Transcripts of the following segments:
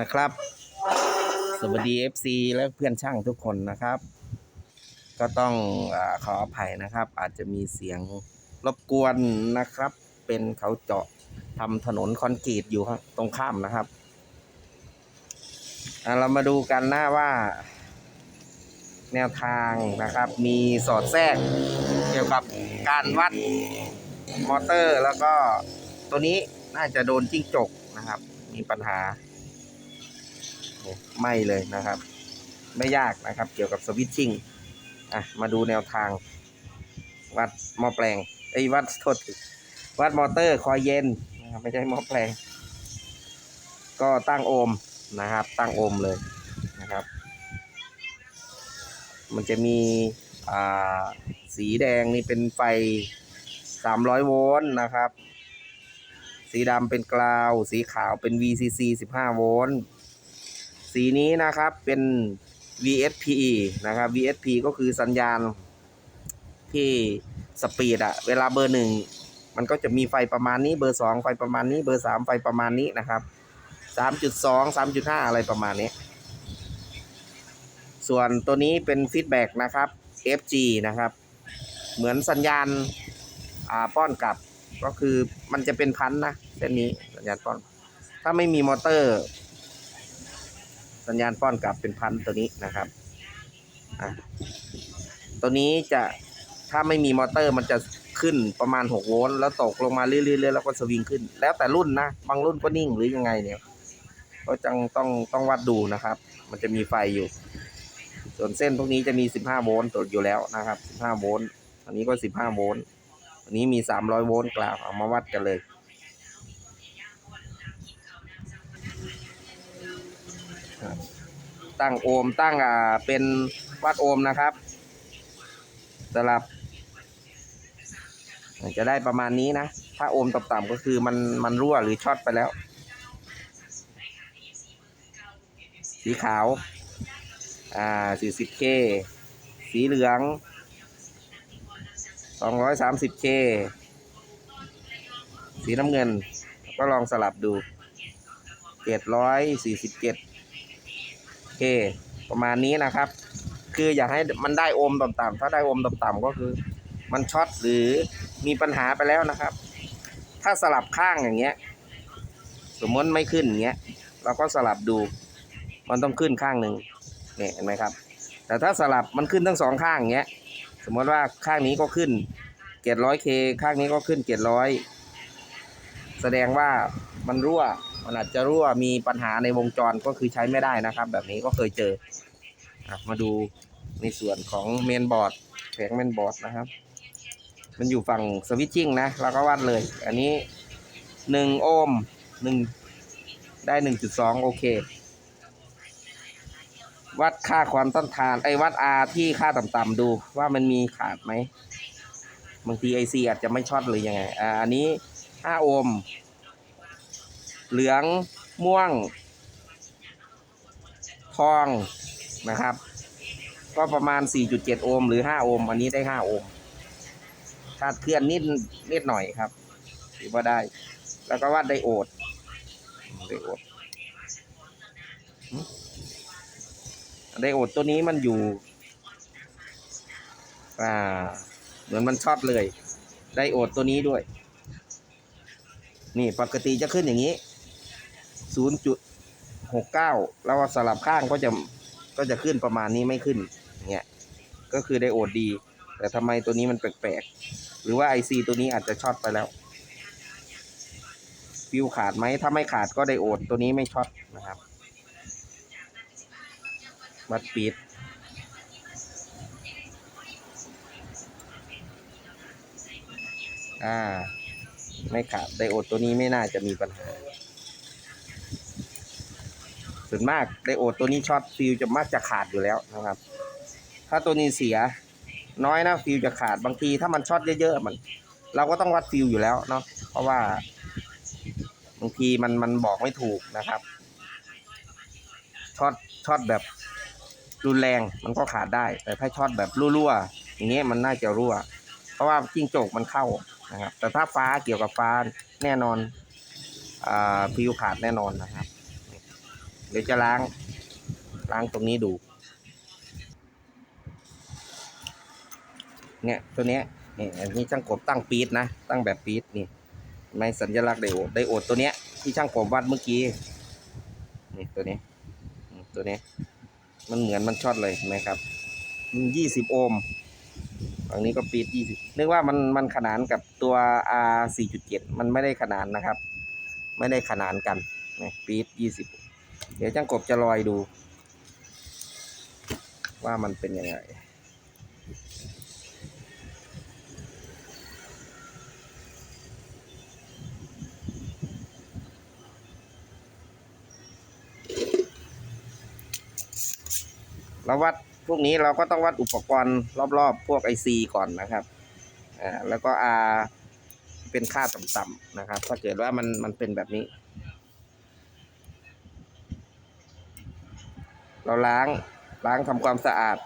นะครับ สวัสดี FC และเพื่อนช่างทุกคนนะครับ ก็ต้องอขออภัยนะครับ อาจจะมีเสียงรบกวนนะครับ เป็นเขาเจาะทำถนนคอนกรีตอยู่ตรงข้ามนะครับเรามาดูกันหน้าว่า แนวทางนะครับ มีสอดแทรกเกี่ยวกับการวัดมอเตอร์แล้วก็ตัวนี้น่าจะโดนจิ้งจกนะครับ มีปัญหา ไม่เลยนะครับ ไม่ยากนะครับ เกี่ยวกับสวิตชิ่งอะมาดูแนวทาง วัดหม้อแปลงไอ้วัดโทษวัดมอเตอร์คอยเย็นนะครับไม่ใช่หม้อแปลง ก็ตั้งโอห์มนะครับ ตั้งโอห์มเลยนะครับ มันจะมีอ่าสีแดงนี่เป็นไฟ 300 โวลต์นะครับ สีดำเป็นกราว สีขาวเป็น VCC 15 โวลต์ สีนี้นะครับเป็น VSP นะครับ VSP ก็คือสัญญาณที่สปีดอะเวลาเบอร์หนึ่งมันก็จะมีไฟประมาณนี้เบอร์สองไฟประมาณนี้เบอร์สามไฟประมาณนี้นะครับสามจุดสองสามจุดห้าอะไรประมาณนี้ ส่วนตัวนี้เป็นฟีดแบ็กนะครับ FG นะครับ เหมือนสัญญาณอ่าป้อนกลับก็คือมันจะเป็นพันนะเส้นนี้สัญญาณป้อน ถ้าไม่มีมอเตอร์ สัญญาณป้อนกลับเป็นพันตัวนี้นะครับตัวนี้จะถ้าไม่มีมอเตอร์มันจะขึ้นประมาณ 6 โวลต์แล้วตกลงมาเรื่อยๆแล้วก็สวิงขึ้น แล้วแต่รุ่นนะ บางรุ่นก็นิ่งหรือยังไงเนี่ย ก็จังต้องต้องวัดดูนะครับ มันจะมีไฟอยู่ ส่วนเส้นพวกนี้จะมี 15 โวลต์ตดอยู่แล้วนะครับ 15 โวลต์อันนี้ก็ 15 โวลต์อันนี้มี 300 โวลต์กล่าวเอามาวัดกันเลย ตั้งโอมตั้งอ่าเป็นวัดโอมนะครับสลับ จะได้ประมาณนี้นะ ถ้าโอมต่ำๆก็คือมันมันรั่วหรือช็อตไปแล้ว สีขาว อ่า 40K สีเหลือง 230K สีน้ำเงิน ก็ลองสลับดู747เค ประมาณนี้นะครับ คืออยากให้มันได้โอมต่ำๆถ้าได้โอมต่ำๆก็คือ มันช็อตหรือมีปัญหาไปแล้วนะครับ ถ้าสลับข้างอย่างเงี้ย สมมติไม่ขึ้นอย่างเงี้ย เราก็สลับดู มันต้องขึ้นข้างหนึ่งเนี่ยเห็นไหมครับ แต่ถ้าสลับมันขึ้นทั้งสองข้างอย่างเงี้ย สมมติว่าข้างนี้ก็ขึ้นเจ็ดร้อยเคข้างนี้ก็ขึ้นเจ็ดร้อยแสดงว่ามันรั่ว มันอาจจะรั่วมีปัญหาในวงจรก็คือใช้ไม่ได้นะครับ แบบนี้ก็เคยเจอมาดูในส่วนของเมนบอร์ดแผงเมนบอร์ดนะครับ มันอยู่ฝั่งสวิตชิ่งนะเราก็วัดเลย อันนี้หนึ่งโอห์มหนึ่งได้หนึ่งจุดสองโอเค วัดค่าความต้านทานไอ้วัด R ที่ค่าต่ำๆดูว่ามันมีขาดไหมบางทีไอซีอาจจะไม่ช็อตหรือยังไงอ่าอันนี้ห้าโอห์ม เหลืองม่วง ทองนะครับ ก็ประมาณ 4.7 โอห์มหรือ 5 โอห์มอันนี้ได้ 5 โอห์มคาดเคลื่อนนิดนิดหน่อยครับถือว่าได้ แล้วก็วัดไดโอดไดโอดไดโอดตัวนี้มันอยู่ อ่า เหมือนมันช็อตเลยไดโอดตัวนี้ด้วย นี่ปกติจะขึ้นอย่างนี้ 0.69แล้วสลับข้างก็จะก็จะขึ้นประมาณนี้ไม่ขึ้นเนี่ยก็คือไดโอดดี แต่ทำไมตัวนี้มันแปลกๆ หรือว่า IC ตัวนี้อาจจะช็อตไปแล้วฟิวขาดไหมถ้าไม่ขาดก็ไดโอดตัวนี้ไม่ช็อตนะครับวัดปีดอ่า ไม่ขาดไดโอดตัวนี้ไม่น่าจะมีปัญหา ส่วนมากไดโอดตัวนี้ช็อตฟิวจะมักจะขาดอยู่แล้วนะครับ ถ้าตัวนี้เสียน้อยนะฟิวจะขาดบางทีถ้ามันช็อตเยอะๆมัน เราก็ต้องวัดฟิวอยู่แล้วเนาะเพราะว่า บางทีมันมันบอกไม่ถูกนะครับช็อตช็อตแบบรุนแรงมันก็ขาดได้ แต่ถ้าช็อตแบบรั่วๆอย่างเงี้ยมันน่าจะรั่ว เพราะว่าจิ้งจกมันเข้านะครับ แต่ถ้าฟ้าเกี่ยวกับฟ้าแน่นอนอ่าฟิวขาดแน่นอนนะครับ เดี๋ยวจะล้าง ล้างตรงนี้ดู เนี่ย ตัวเนี้ยนี่อันนี้ช่างกบตั้งปีดนะ ตั้งแบบปีดนี่ในสัญลักษณ์ไดโอดไดโอดตัวเนี้ยที่ช่างกบวัดเมื่อกี้นี่ตัวนี้ตัวนี้ มันเหมือนมันช็อตเลยไหมครับยี่สิบโอห์มฝั่งนี้ก็ปีดยี่สิบนึกว่ามันมันขนานกับตัว R สี่จุดเจ็ดมันไม่ได้ขนานนะครับ ไม่ได้ขนานกันนะปีดยี่สิบ เดี๋ยวช่างกบจะลอยดู ว่ามันเป็นยังไงเราวัดพวกนี้เราก็ต้องวัดอุปกรณ์รอบๆ พวกไอซีก่อนนะครับ อ่า แล้วก็ R เป็นค่าต่ำๆนะครับ ถ้าเกิดว่ามันมันเป็นแบบนี้ เราล้างล้างทำความสะอาด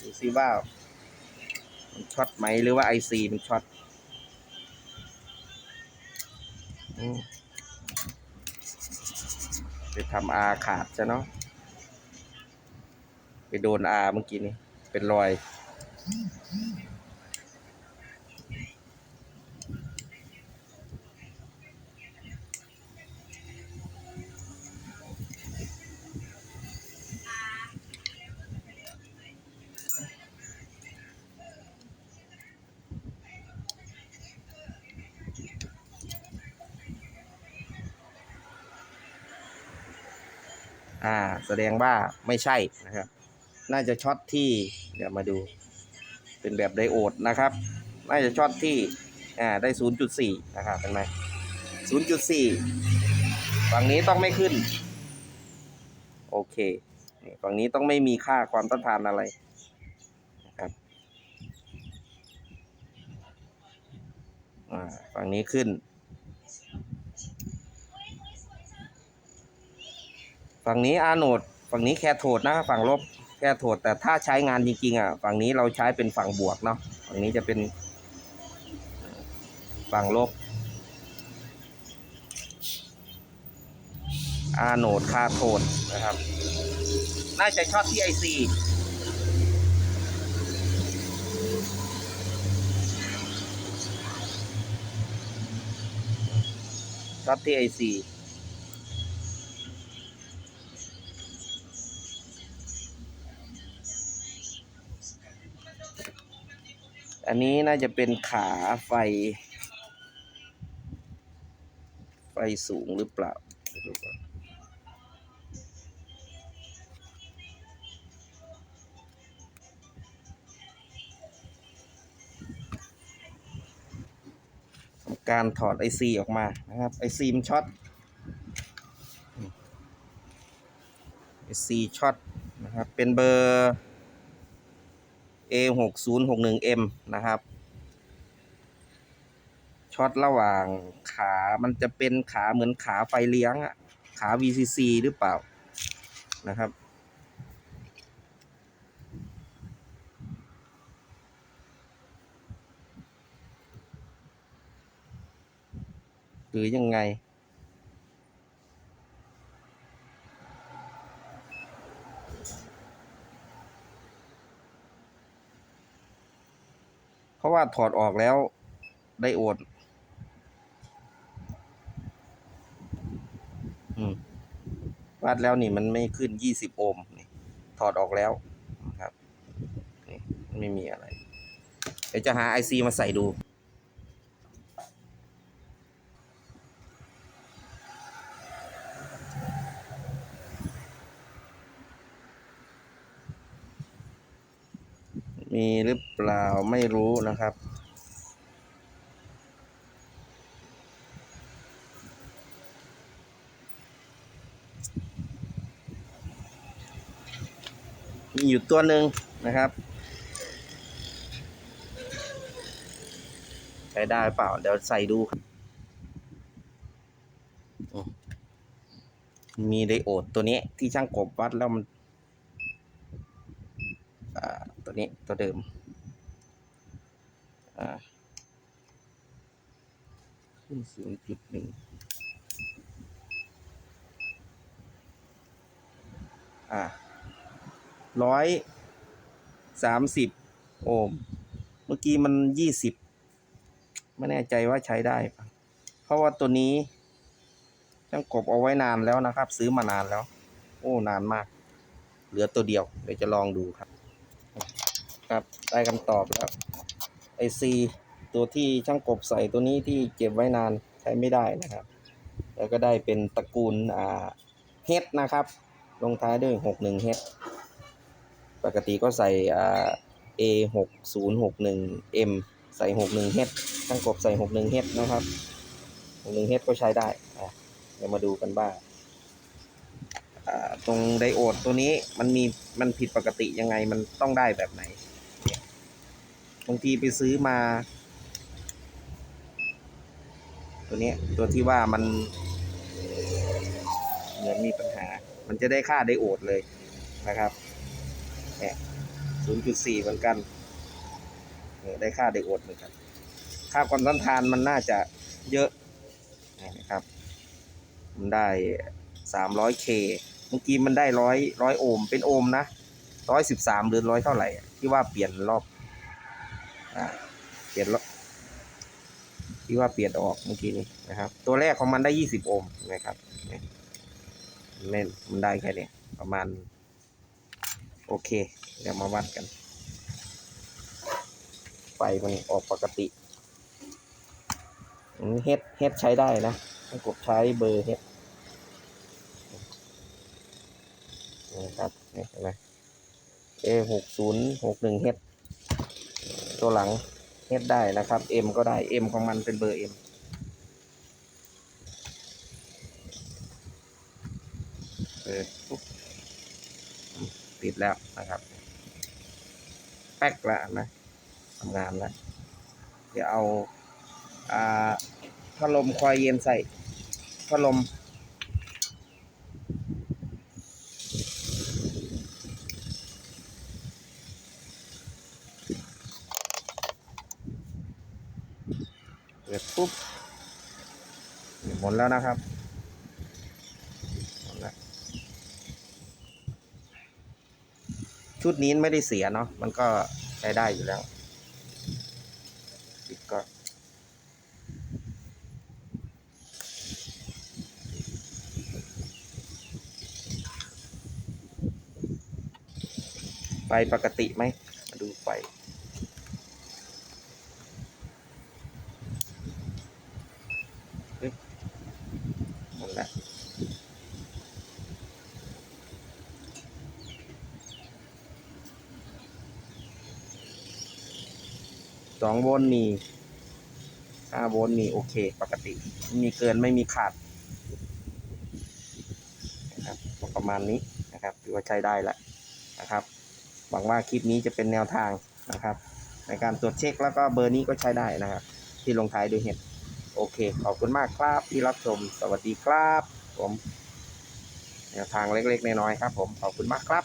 ดูซิว่ามันช็อตไหมหรือว่าไอซีมันช็อตไปทำอาขาดซะเนาะไปโดนอาเมื่อกี้นี้ เป็นรอย อ่า แสดงว่าไม่ใช่นะครับ น่าจะช็อตที่เดี๋ยวมาดู เป็นแบบไดโอดนะครับ น่าจะช็อตที่อ่าได้ 0.4 นะครับเป็นไหม0.4 ฝั่งนี้ต้องไม่ขึ้น โอเคฝั่งนี้ต้องไม่มีค่าความต้านทานอะไรนะครับฝั่งนี้ขึ้น ฝั่งนี้อาโนด ฝั่งนี้แคโทดนะฝั่งลบ แคโทดแต่ถ้าใช้งานจริงๆอะฝั่งนี้เราใช้เป็นฝั่งบวกเนาะฝั่งนี้จะเป็นฝั่งลบอาโนดคาโทดนะครับ น่าจะชอตที่ไอซีชอตที่ไอซี อันนี้น่าจะเป็นขาไฟ ไฟสูงหรือเปล่าดูก่อนทำการถอดไอซีออกมานะครับไอซีมช็อตไอซีช็อตนะครับเป็นเบอร์ A หกศูนย์หกหนึ่ง M นะครับช็อตระหว่างขามันจะเป็นขาเหมือนขาไฟเลี้ยงอะขา VCC หรือเปล่านะครับ หรือยังไง เพราะว่าถอดออกแล้วได้โอดอืมวัดแล้วนี่มันไม่ขึ้นยี่สิบโอห์มนี่ถอดออกแล้วนะครับนี่ไม่มีอะไร เดี๋ยวจะหาไอซีมาใส่ดู มีหรือเปล่าไม่รู้นะครับ มีอยู่ตัวหนึ่งนะครับใช้ได้เปล่า เดี๋ยวใส่ดูครับ มีไดโอดตัวนี้ที่ช่างกบวัดแล้วมัน ตัวนี้ตัวเดิมอ่าศูนย์จุดหนึ่งอ่าร้อยสามสิบโอห์มเมื่อกี้มันยี่สิบไม่แน่ใจว่าใช้ได้ปะเพราะว่าตัวนี้ช่างกบเอาไว้นานแล้วนะครับ ซื้อมานานแล้ว โอ้ นานมาก เหลือตัวเดียว เดี๋ยวจะลองดูครับ ครับ ได้คำตอบแล้วไอซีตัวที่ช่างกบใส่ตัวนี้ที่เก็บไว้นานใช้ไม่ได้นะครับ แล้วก็ได้เป็นตระกูลอ่าเฮดนะครับ ลงท้ายด้วยหกหนึ่งเฮดปกติก็ใส่อ่า A หกศูนย์หกหนึ่ง M ใส่หกหนึ่งเฮดช่างกบใส่หกหนึ่งเฮดนะครับหกหนึ่งเฮดก็ใช้ได้อะเดี๋ยวมาดูกันบ้างอ่าตรงไดโอดตัวนี้มันมีมันผิดปกติยังไงมันต้องได้แบบไหน บางทีไปซื้อมา ตัวนี้ตัวที่ว่ามัน เหมือนมีปัญหา มันจะได้ค่าไดโอดเลยนะครับเนี่ยศูนย์จุดสี่เหมือนกันเนี่ยได้ค่าไดโอดเหมือนกัน ค่าความต้านทานมันน่าจะเยอะนะครับ มันได้สามร้อยเคเมื่อกี้มันได้ร้อยร้อยโอห์มเป็นโอห์มนะร้อยสิบสามหรือร้อยเท่าไหร่ ที่ว่าเปลี่ยนรอบ อ่าเปลี่ยนรอบที่ว่าเปลี่ยนออกเมื่อกี้นี้นะครับ ตัวแรกของมันได้ยี่สิบโอห์มนะครับเนี่ยเล่นมันได้แค่เนี้ยประมาณ โอเค เดี๋ยวมาวัดกัน ไฟมันออกปกติเฮดเฮดใช้ได้นะถ้กดใช้เบอร์เฮดนะครับนี่เห็นไหม A หกศูนย์หกหนึ่งเฮด ตัวหลังเฮดได้นะครับ M ก็ได้ M ของมันเป็นเบอร์ M เปิดปุ๊บอืมติดแล้วนะครับแป๊กล้วนะทำงานแล้วเดี๋ยวเอาอ่าพัดลมคอยเย็นใส่พัดลม ปิดปุ๊บหมดแล้วนะครับหมดแล้วชุดนี้ไม่ได้เสียเนาะมันก็ใช้ได้อยู่แล้วปิดก็ไฟปกติไหมมาดูไฟ หมดแล้วส องโวลต์มีห้าโวลต์มีโอเค ปกติไม่มีเกินไม่มีขาดนะครับประมาณนี้นะครับถือว่าใช้ได้แล้วนะครับหวังว่าคลิปนี้จะเป็นแนวทางนะครับ ในการตรวจเช็คแล้วก็เบอร์นี้ก็ใช้ได้นะครับ ที่ลงท้ายด้วยเห็ดโอเค ขอบคุณมากครับที่รับชมสวัสดีครับผมแนวทางเล็กๆน้อยๆครับผมขอบคุณมากครับ